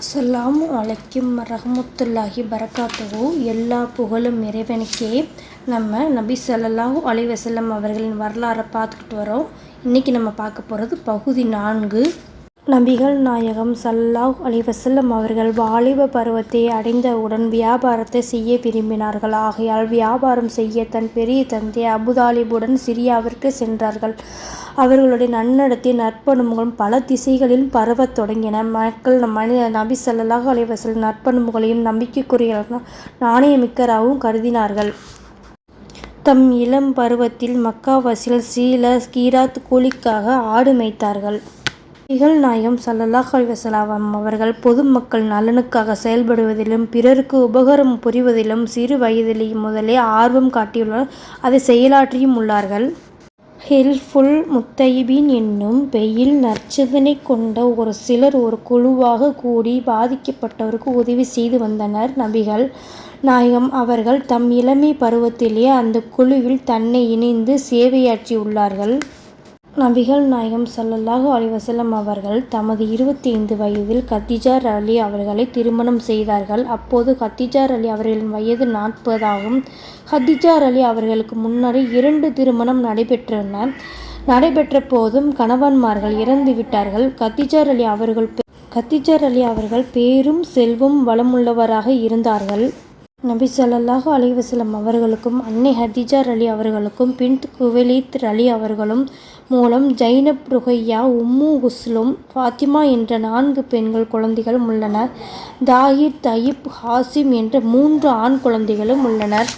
அஸ்ஸலாமு அலைக்கும் ரஹமத்துல்லாஹி பரக்காத்துஹு எல்லா புகழும் இறைவனுக்கே. நம்ம நபி சல்லாஹூ அலி வஸல்லம் அவர்களின் வரலாறை பார்த்துக்கிட்டு வரோம். இன்றைக்கி நம்ம பார்க்க போகிறது பகுதி நான்கு. நபிகள் நாயகம் சல்லாஹ் அலைஹி வஸல்லம் அவர்கள் வாலிப பருவத்தை அடைந்தவுடன் வியாபாரத்தை செய்ய விரும்பினார்கள். ஆகையால் வியாபாரம் செய்ய தன் பெரிய தந்தை அபுதாலிபுடன் சிரியாவிற்கு சென்றார்கள். அவர்களுடைய நன்னடத்தை நற்பண்புகளும் பல திசைகளில் பரவத் தொடங்கின. மக்கள் மனித நபி சல்லாஹ் அலைஹி வஸல்லம் நற்பண்புகளையும் நம்பிக்கைக்குரிய நாணயமிக்கராகவும் கருதினார்கள். தம் இளம் பருவத்தில் மக்காவாசியில் சீல கீராத் கூலிக்காக ஆடு மேய்த்தார்கள். நபிகள் நாயகம் ஸல்லல்லாஹு அவர்கள் பொதுமக்கள் நலனுக்காக செயல்படுவதிலும் பிறருக்கு உபகாரம் புரிவதிலும் சிறு வயதிலேயே முதலே ஆர்வம் காட்டியுள்ளனர். அதை செயலாற்றியும் உள்ளார்கள். ஹில்ஃபுல் முத்தைபின் என்னும் பெயில் நற்சிந்தனை கொண்ட ஒரு சிலர் ஒரு குழுவாக கூடி பாதிக்கப்பட்டவருக்கு உதவி செய்து வந்தனர். நபிகள் நாயகம் அவர்கள் தம் இளமை பருவத்திலே அந்த குழுவில் தன்னை இணைந்து சேவையாற்றியுள்ளார்கள் நபிகள் நாயகம் சல்லல்லாஹு அலிவசல்லம் அவர்கள் தமது இருபத்தி ஐந்து வயதில் கத்திஜார் அலி அவர்களை திருமணம் செய்தார்கள். அப்போது கத்திஜார் அலி அவர்களின் வயது நாற்பதாகும் கத்திஜார் அலி அவர்களுக்கு முன்னரே இரண்டு திருமணம் நடைபெற்றன. நடைபெற்ற போதும் கணவன்மார்கள் இறந்து விட்டார்கள். கத்திஜார் அலி அவர்கள் கத்திஜார் அலி அவர்கள் பேரும் செல்வம் வளமுள்ளவராக இருந்தார்கள். நபி ஸல்லல்லாஹு அலி வசலம் அவர்களுக்கும் அன்னை ஹதிஜார் அலி அவர்களுக்கும் பின் குவலித் அலி அவர்களும் மூலம் ஜைனப் ருகையா உம்மு குஸ்லும் ஃபாத்திமா என்ற நான்கு பெண்கள் குழந்தைகளும் உள்ளனர். தாஹிர் தயிப் ஹாசிம் என்ற மூன்று ஆண் குழந்தைகளும் உள்ளனர்.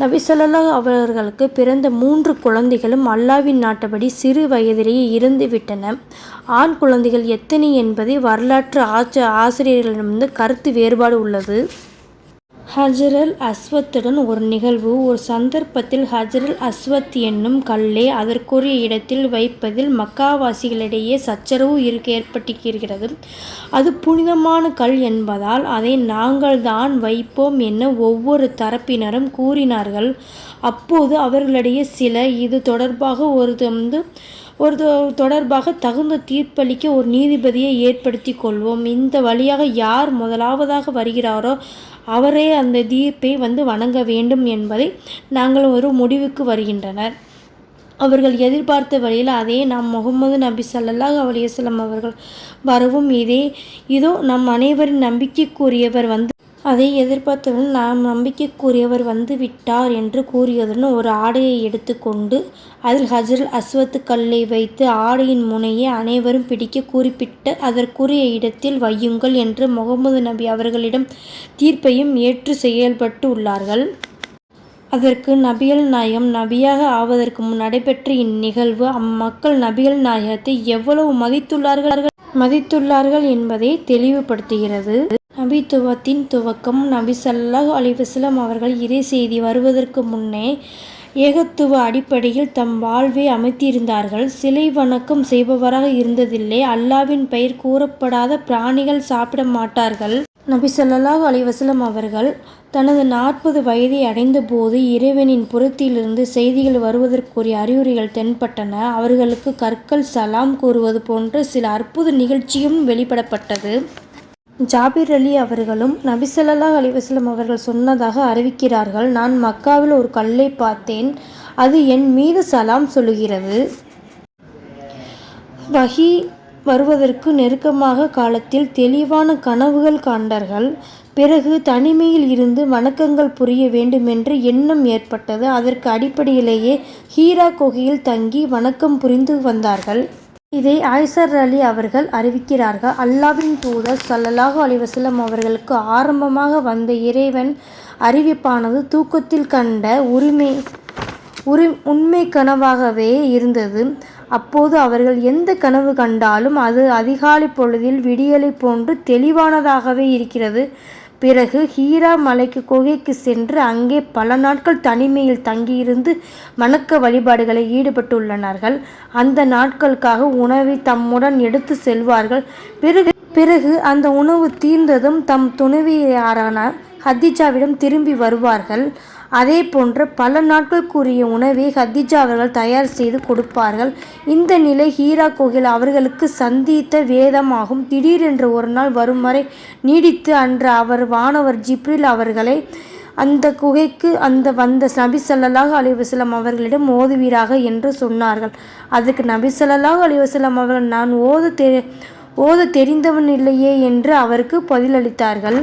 நபி சொல்லல்லா அவர்களுக்கு பிறந்த மூன்று குழந்தைகளும் அல்லாவின் நாட்டபடி சிறு வயதிலேயே இருந்து விட்டன. ஆண் குழந்தைகள் எத்தனை என்பதை வரலாற்று ஆச்ச ஆசிரியர்களிடமிருந்து கருத்து வேறுபாடு உள்ளது. ஹஜரல் அஸ்வத்துடன் ஒரு நிகழ்வு. ஒரு சந்தர்ப்பத்தில் ஹஜரல் அஸ்வத் என்னும் கல்லை அதற்குரிய இடத்தில் வைப்பதில் மக்காவாசிகளிடையே சச்சரவு இருக்க ஏற்பட்டிருக்கிறது. அது புனிதமான கல் என்பதால் அதை நாங்கள் தான் வைப்போம் என ஒவ்வொரு தரப்பினரும் கூறினார்கள். அப்போது அவர்களிடையே சில இது தொடர்பாக ஒரு வந்து ஒரு தொடர்பாக தகுந்த தீர்ப்பளிக்க ஒரு நீதிபதியை ஏற்படுத்தி கொள்வோம். இந்த வழியாக யார் முதலாவதாக வருகிறாரோ அவரே அந்த தீர்ப்பை வந்து வணங்க வேண்டும் என்பதை நாங்கள் ஒரு முடிவுக்கு வருகின்றனர். அவர்கள் எதிர்பார்த்த வழியில் அதே நாம் முகமது நபி சல்லாஹ் அலையம் அவர்கள் வரவும் இதே. இதோ நம் அனைவரின் நம்பிக்கைக்குரியவர் வந்து அதை எதிர்பார்த்தவர்கள் நாம் நம்பிக்கைக்குரியவர் வந்து விட்டார் என்று கூறியதுடன் ஒரு ஆடையை எடுத்துக்கொண்டு அதில் ஹஜரல் அஸ்வத்து கல்லை வைத்து ஆடையின் முனையை அனைவரும் பிடிக்க குறிப்பிட்டு அதற்குரிய இடத்தில் வையுங்கள் என்று முகமது நபி அவர்களிடம் தீர்ப்பையும் ஏற்று செயல்பட்டு உள்ளார்கள். அதற்கு நபிகள் நாயகம் நபியாக ஆவதற்கு முன் நடைபெற்ற இந்நிகழ்வு அம்மக்கள் நபிகள் நாயகத்தை எவ்வளவு மதித்துள்ளார்கள்? மதித்துள்ளார்கள் என்பதை தெளிவுபடுத்துகிறது. நபித்துவத்தின் துவக்கம் நபி சல்லாஹ் அலிவஸ்லம் அவர்கள் இறை செய்தி வருவதற்கு முன்னே ஏகத்துவ அடிப்படையில் தம் வாழ்வை அமைத்திருந்தார்கள். சிலை வணக்கம் செய்பவராக இருந்ததில்லை. அல்லாவின் பெயர் கூறப்படாத பிராணிகள் சாப்பிட மாட்டார்கள். நபி சொல்லாஹ் அலிவசலம் அவர்கள் தனது நாற்பது வயதை அடைந்தபோது இறைவனின் புறத்திலிருந்து செய்திகள் வருவதற்குரிய அறிகுறிகள் தென்பட்டன. அவர்களுக்கு கற்கள் சலாம் கூறுவது போன்ற சில அற்புத நிகழ்ச்சியும் வெளிப்படப்பட்டது. ஜாபிர் அலி அவர்களும் நபிசல்லா அலிவசலம் அவர்கள் சொன்னதாக அறிவிக்கிறார்கள். நான் மக்காவில் ஒரு கல்லை பார்த்தேன். அது என் மீது சலாம் சொல்லுகிறது. வகி வருவதற்கு நெருக்கமாக காலத்தில் தெளிவான கனவுகள் காண்டார்கள். பிறகு தனிமையில் இருந்து வணக்கங்கள் புரிய வேண்டுமென்று எண்ணம் ஏற்பட்டது. அதற்கு அடிப்படையிலேயே ஹீரா குகையில் தங்கி வணக்கம் புரிந்து வந்தார்கள். இதை ஆய்சர் அலி அவர்கள் அறிவிக்கிறார்கள். அல்லாவின் தூதர் சல்லல்லாஹு அலிவசல்லம் அவர்களுக்கு ஆரம்பமாக வந்த இறைவன் அறிவிப்பானது தூக்கத்தில் கண்ட உரிமை உரி உண்மை கனவாகவே இருந்தது. அப்போது அவர்கள் எந்த கனவு கண்டாலும் அது அதிகாலை பொழுதில் விடியலை போன்று தெளிவானதாகவே இருக்கிறது. பிறகு ஹீரா மலைக்கு குகைக்கு சென்று அங்கே பல நாட்கள் தனிமையில் தங்கியிருந்து வணக்க வழிபாடுகளை ஈடுபட்டுள்ளனர்கள். அந்த நாட்களுக்காக உணவை தம்முடன் எடுத்து செல்வார்கள். பிறகு பிறகு அந்த உணவு தீர்ந்ததும் தம் துணைவியாரான ஹதிஜாவிடம் திரும்பி வருவார்கள். அதே போன்று பல நாட்களுக்குரிய உணவை ஹதிஜா அவர்கள் தயார் செய்து கொடுப்பார்கள். இந்த நிலை ஹீரா கோகில் அவர்களுக்கு சந்தித்த வேதமாகும். திடீரென்று ஒரு நாள் வரும் வரை நீடித்து அன்று அவர் வானவர் ஜிப்ரில் அவர்களை அந்த குகைக்கு அந்த வந்த நபி ஸல்லல்லாஹு அலைஹி அவர்களிடம் ஓதுவீராக என்று சொன்னார்கள். அதுக்கு நபி ஸல்லல்லாஹு அலைஹி அவர்கள் நான் ஓத தெ ஓத தெரிந்தவன் இல்லையே என்று அவருக்கு பதிலளித்தார்கள்.